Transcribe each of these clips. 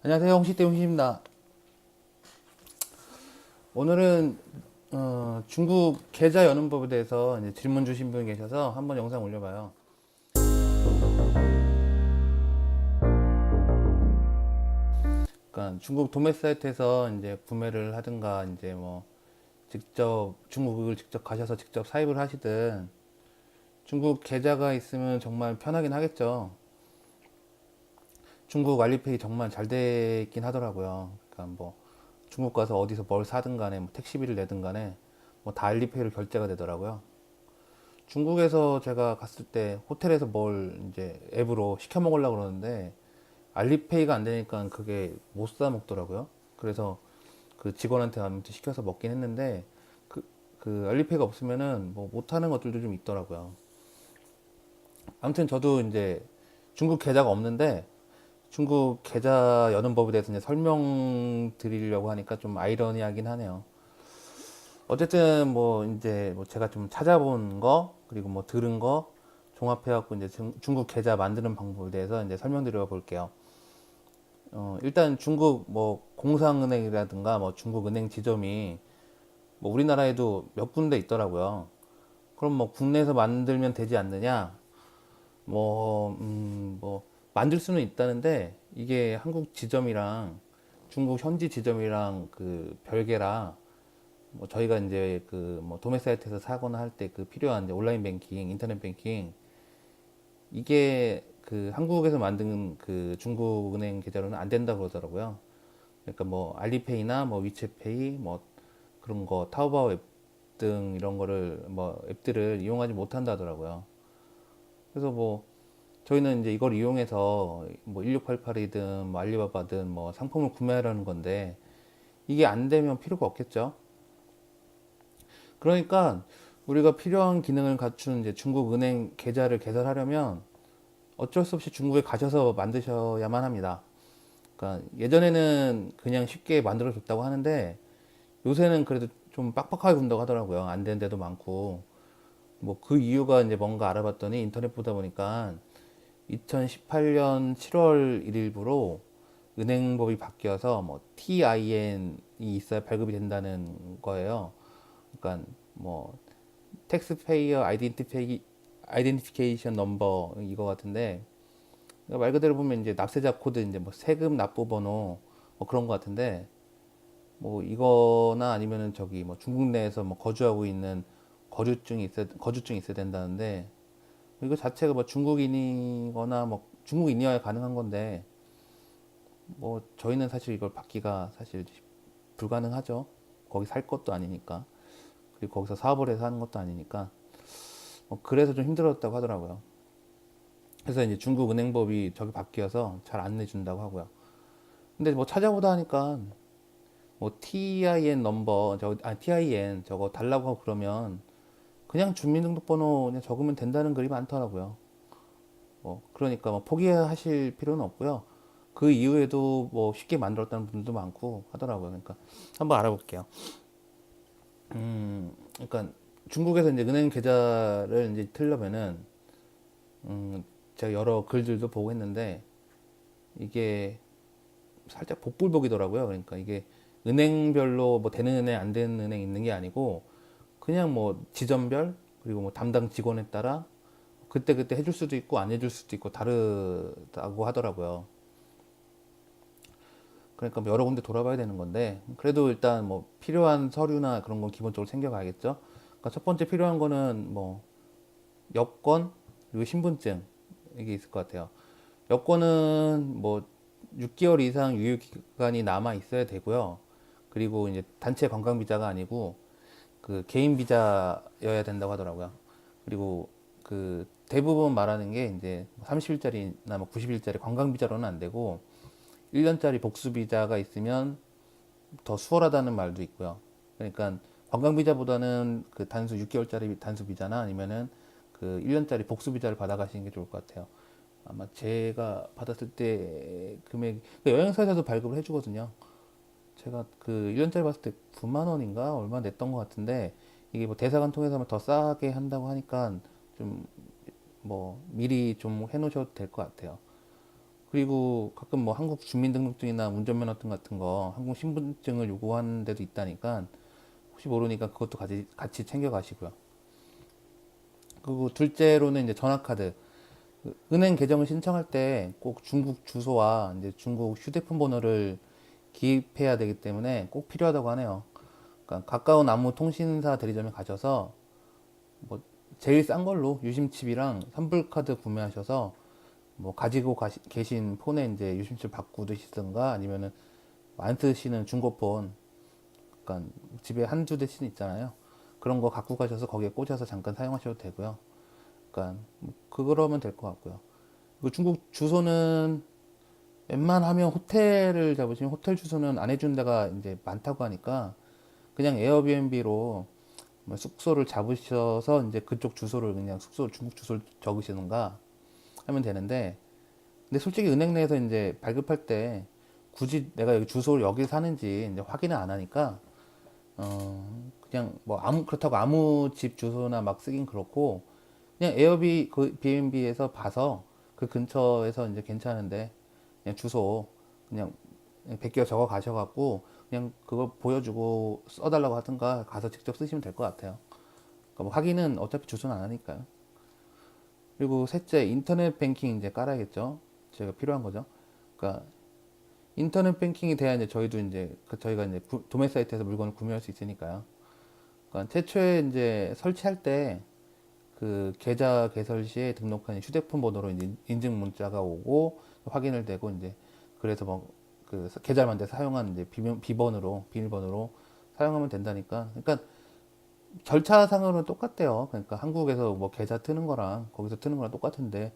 안녕하세요. 홍시대 홍시입니다. 오늘은 어, 중국 계좌 여는 법에 대해서 질문 주신 분이 계셔서 한번 영상 올려봐요. 그러니까 중국 도매 사이트에서 이제 구매를 하든가 이제 뭐 직접 중국을 직접 가셔서 직접 사입을 하시든 중국 계좌가 있으면 정말 편하긴 하겠죠. 중국 알리페이 정말 잘돼 있긴 하더라고요. 그러니까 뭐 중국 가서 어디서 뭘 사든 간에 뭐 택시비를 내든 간에 뭐 다 알리페이로 결제가 되더라고요. 중국에서 제가 갔을 때 호텔에서 뭘 이제 앱으로 시켜 먹으려고 그러는데 알리페이가 안 되니까 그게 못 사 먹더라고요. 그래서 그 직원한테 아무튼 시켜서 먹긴 했는데 그, 그 알리페이가 없으면은 뭐 못하는 것들도 좀 있더라고요. 아무튼 저도 이제 중국 계좌가 없는데 중국 계좌 여는 법에 대해서 이제 설명드리려고 하니까 좀 아이러니하긴 하네요. 어쨌든 뭐 이제 뭐 제가 좀 찾아본 거 그리고 뭐 들은 거 종합해갖고 이제 중- 중국 계좌 만드는 방법에 대해서 이제 설명드려 볼게요. 어, 일단 중국 뭐 공상은행이라든가 뭐 중국 은행 지점이 뭐 우리나라에도 몇 군데 있더라고요. 그럼 뭐 국내에서 만들면 되지 않느냐? 뭐, 음, 뭐, 만들 수는 있다는데, 이게 한국 지점이랑 중국 현지 지점이랑 그 별개라, 뭐 저희가 이제 그 뭐 도매 사이트에서 사거나 할 때 그 필요한 이제 온라인 뱅킹, 인터넷 뱅킹, 이게 그 한국에서 만든 그 중국 은행 계좌로는 안 된다고 그러더라고요. 그러니까 뭐 알리페이나 뭐 위챗페이 뭐 그런 거 타오바오 앱 등 이런 거를 뭐 앱들을 이용하지 못한다 하더라고요. 그래서 뭐 저희는 이제 이걸 이용해서 뭐 1688이든 뭐 알리바바든 뭐 상품을 구매하려는 건데 이게 안 되면 필요가 없겠죠. 그러니까 우리가 필요한 기능을 갖춘 이제 중국 은행 계좌를 개설하려면 어쩔 수 없이 중국에 가셔서 만드셔야만 합니다. 그러니까 예전에는 그냥 쉽게 만들어 줬다고 하는데 요새는 그래도 좀 빡빡하게 군다고 하더라고요. 안 되는 데도 많고. 뭐 그 이유가 이제 뭔가 알아봤더니 인터넷 보다 보니까 2018년 7월 1일부로 은행법이 바뀌어서 뭐 TIN이 있어야 발급이 된다는 거예요. 그러니까 뭐 텍스페이어 아이덴티페이 아이덴티피케이션 넘버 이거 같은데 그러니까 말 그대로 보면 이제 납세자 코드 이제 뭐 세금 납부 번호 뭐 그런 거 같은데 뭐 이거나 아니면은 저기 뭐 중국 내에서 뭐 거주하고 있는 거주증이 있어 거주증이 있어야 된다는데 이거 자체가 뭐 중국인이거나 뭐 중국인이어야 가능한 건데 뭐 저희는 사실 이걸 받기가 사실 불가능하죠. 거기 살 것도 아니니까 그리고 거기서 사업을 해서 하는 것도 아니니까 뭐 그래서 좀 힘들었다고 하더라고요. 그래서 이제 중국 은행법이 저기 바뀌어서 잘 안 내준다고 하고요. 근데 뭐 찾아보다 하니까 뭐 TIN 넘버 저 아, TIN 저거 달라고 하고 그러면 그냥 주민등록번호 그냥 적으면 된다는 글이 많더라고요. 뭐 그러니까 뭐 포기하실 필요는 없고요. 그 이후에도 뭐 쉽게 만들었다는 분들도 많고 하더라고요. 그러니까 한번 알아볼게요. 음, 그러니까 중국에서 이제 은행 계좌를 이제 틀려면은 음, 제가 여러 글들도 보고 했는데 이게 살짝 복불복이더라고요. 그러니까 이게 은행별로 뭐 되는 은행 안 되는 은행 있는 게 아니고 그냥 뭐 지점별 그리고 뭐 담당 직원에 따라 그때 그때 해줄 수도 있고 안 해줄 수도 있고 다르다고 하더라고요. 그러니까 뭐 여러 군데 돌아봐야 되는 건데 그래도 일단 뭐 필요한 서류나 그런 건 기본적으로 챙겨가야겠죠. 그러니까 첫 번째 필요한 거는 뭐 여권 그리고 신분증 이게 있을 것 같아요. 여권은 뭐 6개월 이상 유효 기간이 남아 있어야 되고요. 그리고 이제 단체 관광 비자가 아니고 그 개인 비자여야 된다고 하더라고요. 그리고 그 대부분 말하는 게 이제 30일짜리나 뭐 90일짜리 관광 비자로는 안 되고 1년짜리 복수 비자가 있으면 더 수월하다는 말도 있고요. 그러니까 관광 비자보다는 그 단수 6개월짜리 단수 비자나 아니면은 그 1년짜리 복수 비자를 받아가시는 게 좋을 것 같아요. 아마 제가 받았을 때 금액 그 여행사에서도 발급을 해주거든요. 제가 그 1년짜리 봤을 때 9만 원인가 얼마 냈던 것 같은데 이게 뭐 대사관 통해서 더 싸게 한다고 하니까 좀 뭐 미리 좀 해놓으셔도 될 것 같아요. 그리고 가끔 뭐 한국 주민등록증이나 운전면허증 같은 거 한국 신분증을 요구하는 데도 있다니까 혹시 모르니까 그것도 같이, 같이 챙겨 가시고요. 그리고 둘째로는 이제 전화카드. 그 은행 계정을 신청할 때 꼭 중국 주소와 이제 중국 휴대폰 번호를 기입해야 되기 때문에 꼭 필요하다고 하네요. 그러니까 가까운 아무 통신사 대리점에 가셔서 뭐 제일 싼 걸로 유심칩이랑 선불카드 구매하셔서 뭐 가지고 가시, 계신 폰에 이제 유심칩 바꾸시든가 아니면은 안 쓰시는 중고폰 그러니까 집에 한두 대씩 있잖아요. 그런 거 갖고 가셔서 거기에 꽂아서 잠깐 사용하셔도 되고요. 그러니까 뭐 그러면 될 것 같고요. 중국 주소는 웬만하면 호텔을 잡으시면 호텔 주소는 안 해준 데가 이제 많다고 하니까 그냥 에어비앤비로 뭐 숙소를 잡으셔서 이제 그쪽 주소를 그냥 숙소 중국 주소를 적으시는가 하면 되는데 근데 솔직히 은행 내에서 이제 발급할 때 굳이 내가 여기 주소를 여기 사는지 이제 확인을 안 하니까 어 그냥 뭐 아무 그렇다고 아무 집 주소나 막 쓰긴 그렇고 그냥 에어비 그 B&B에서 봐서 그 근처에서 이제 괜찮은데 그냥 주소 그냥 베껴 적어 가셔갖고 그냥 그걸 보여주고 써달라고 하든가 가서 직접 쓰시면 될 것 같아요. 그러니까 뭐 확인은 어차피 주소는 안 하니까요. 그리고 셋째 인터넷 뱅킹 이제 깔아야겠죠. 제가 필요한 거죠. 그러니까 인터넷 뱅킹이 돼야 이제 저희도 이제 그 저희가 이제 구- 도매 사이트에서 물건을 구매할 수 있으니까요. 그러니까 최초에 이제 설치할 때 그 계좌 개설 시에 등록한 휴대폰 번호로 인증 문자가 오고 확인을 되고 이제 그래서 뭐 그 계좌를 만들어 사용한 이제 비밀, 비번으로 비밀번호로 사용하면 된다니까. 그러니까 절차상으로는 똑같대요. 그러니까 한국에서 뭐 계좌 트는 거랑 거기서 트는 거랑 똑같은데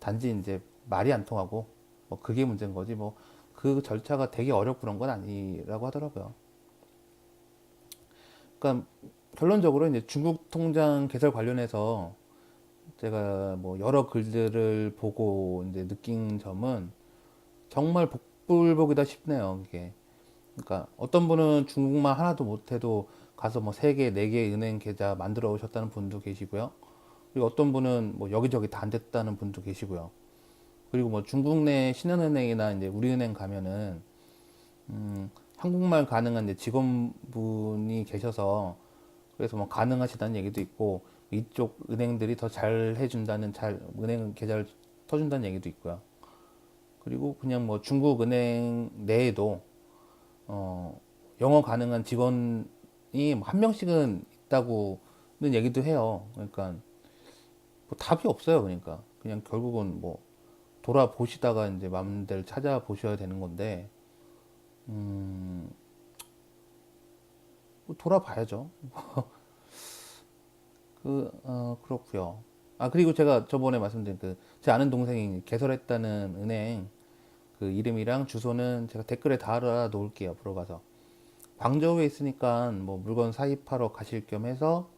단지 이제 말이 안 통하고 뭐 그게 문제인 거지 뭐 그 절차가 되게 어렵고 그런 건 아니라고 하더라고요. 그러니까 결론적으로 이제 중국 통장 개설 관련해서 제가 뭐 여러 글들을 보고 이제 느낀 점은 정말 복불복이다 싶네요. 이게 그러니까 어떤 분은 중국말 하나도 못해도 가서 뭐 세 개, 네 개 은행 계좌 만들어 오셨다는 분도 계시고요. 그리고 어떤 분은 뭐 여기저기 다 안 됐다는 분도 계시고요. 그리고 뭐 중국 내 신한은행이나 이제 우리은행 가면은 음, 한국말 가능한 이제 직원분이 계셔서 그래서 뭐 가능하시다는 얘기도 있고 이쪽 은행들이 더 잘 해준다는 잘 은행 계좌를 터준다는 얘기도 있고요. 그리고 그냥 뭐 중국 은행 내에도 어, 영어 가능한 직원이 뭐한 명씩은 있다고는 얘기도 해요. 그러니까 뭐 답이 없어요. 그러니까 그냥 결국은 뭐 돌아보시다가 이제 마음대로 찾아보셔야 되는 건데 음, 뭐 돌아봐야죠. 그, 어, 그렇고요. 아, 그리고 제가 저번에 말씀드린 그, 제 아는 동생이 개설했다는 은행 그 이름이랑 주소는 제가 댓글에 달아 놓을게요. 보러 가서. 광저우에 있으니까 뭐 물건 사입하러 가실 겸 해서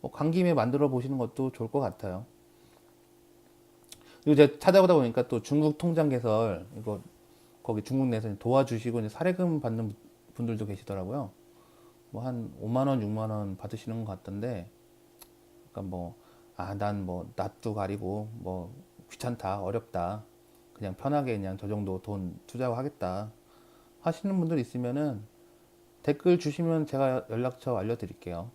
뭐간 김에 만들어 보시는 것도 좋을 것 같아요. 그리고 제가 찾아보다 보니까 또 중국 통장 개설, 이거 거기 중국 내에서 도와주시고 이제 사례금 받는 분들도 계시더라고요. 뭐 한 5만 원, 6만 원 받으시는 것 같던데, 그러니까 뭐, 아, 난 뭐, 낯도 가리고, 뭐, 귀찮다, 어렵다. 그냥 편하게 그냥 저 정도 돈 투자하겠다. 하시는 분들 있으면은 댓글 주시면 제가 연락처 알려드릴게요.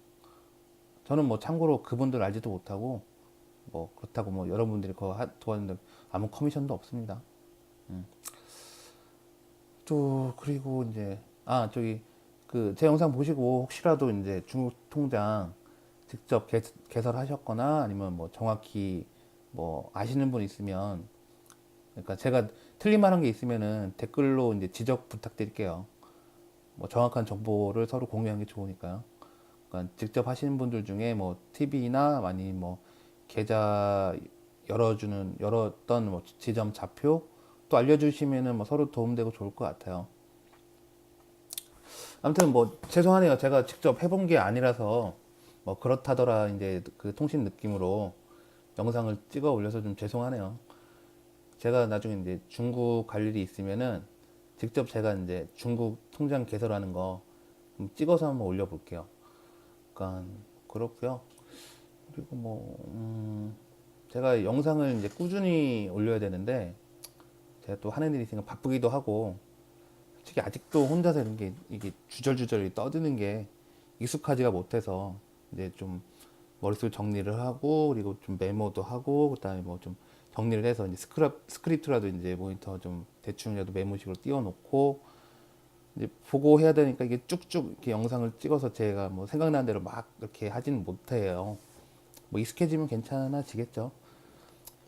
저는 뭐 참고로 그분들 알지도 못하고, 뭐, 그렇다고 뭐 여러분들이 그거 하- 도와주는데 아무 커미션도 없습니다. 음. 또, 그리고 이제, 아, 저기, 그, 제 영상 보시고 혹시라도 이제 중국 통장 직접 개, 개설하셨거나 아니면 뭐 정확히 뭐 아시는 분 있으면 그러니까 제가 틀릴만한 게 있으면은 댓글로 이제 지적 부탁드릴게요. 뭐 정확한 정보를 서로 공유하는 게 좋으니까요. 그러니까 직접 하시는 분들 중에 뭐 팁이나 아니면 뭐 계좌 열어주는 열었던 뭐 지점 좌표 또 알려주시면은 뭐 서로 도움되고 좋을 것 같아요. 아무튼 뭐 죄송하네요. 제가 직접 해본 게 아니라서 뭐 그렇다더라 이제 그 통신 느낌으로 영상을 찍어 올려서 좀 죄송하네요. 제가 나중에 이제 중국 갈 일이 있으면은 직접 제가 이제 중국 통장 개설하는 거좀 찍어서 한번 올려볼게요. 그러니까 그렇고요. 그리고 뭐 음, 제가 영상을 이제 꾸준히 올려야 되는데 제가 또 하는 일이 있으니까 바쁘기도 하고 솔직히 아직도 혼자서 이런 게 이게 주절주절 떠드는 게 익숙하지가 못해서 이제 좀 머릿속 정리를 하고 그리고 좀 메모도 하고 그다음에 뭐 좀 정리를 해서 이제 스크립 스크립트라도 이제 모니터 좀 대충이라도 메모식으로 띄워놓고 이제 보고 해야 되니까 이게 쭉쭉 이렇게 영상을 찍어서 제가 뭐 생각나는 대로 막 이렇게 하지는 못해요. 뭐 익숙해지면 괜찮아지겠죠.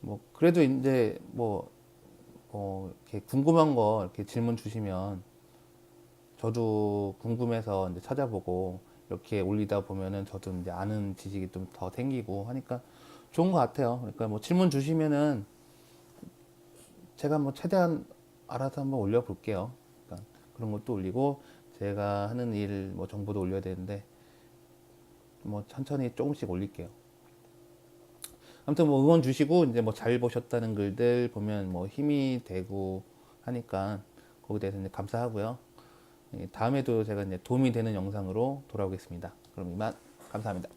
뭐 그래도 이제 뭐, 뭐 이렇게 궁금한 거 이렇게 질문 주시면 저도 궁금해서 이제 찾아보고 이렇게 올리다 보면은 저도 이제 아는 지식이 좀 더 생기고 하니까 좋은 것 같아요. 그러니까 뭐 질문 주시면은 제가 뭐 최대한 알아서 한번 올려볼게요. 그러니까 그런 것도 올리고 제가 하는 일 뭐 정보도 올려야 되는데 뭐 천천히 조금씩 올릴게요. 아무튼 뭐 응원 주시고 이제 뭐 잘 보셨다는 글들 보면 뭐 힘이 되고 하니까 거기에 대해서 이제 감사하고요. 예, 다음에도 제가 이제 도움이 되는 영상으로 돌아오겠습니다. 그럼 이만 감사합니다.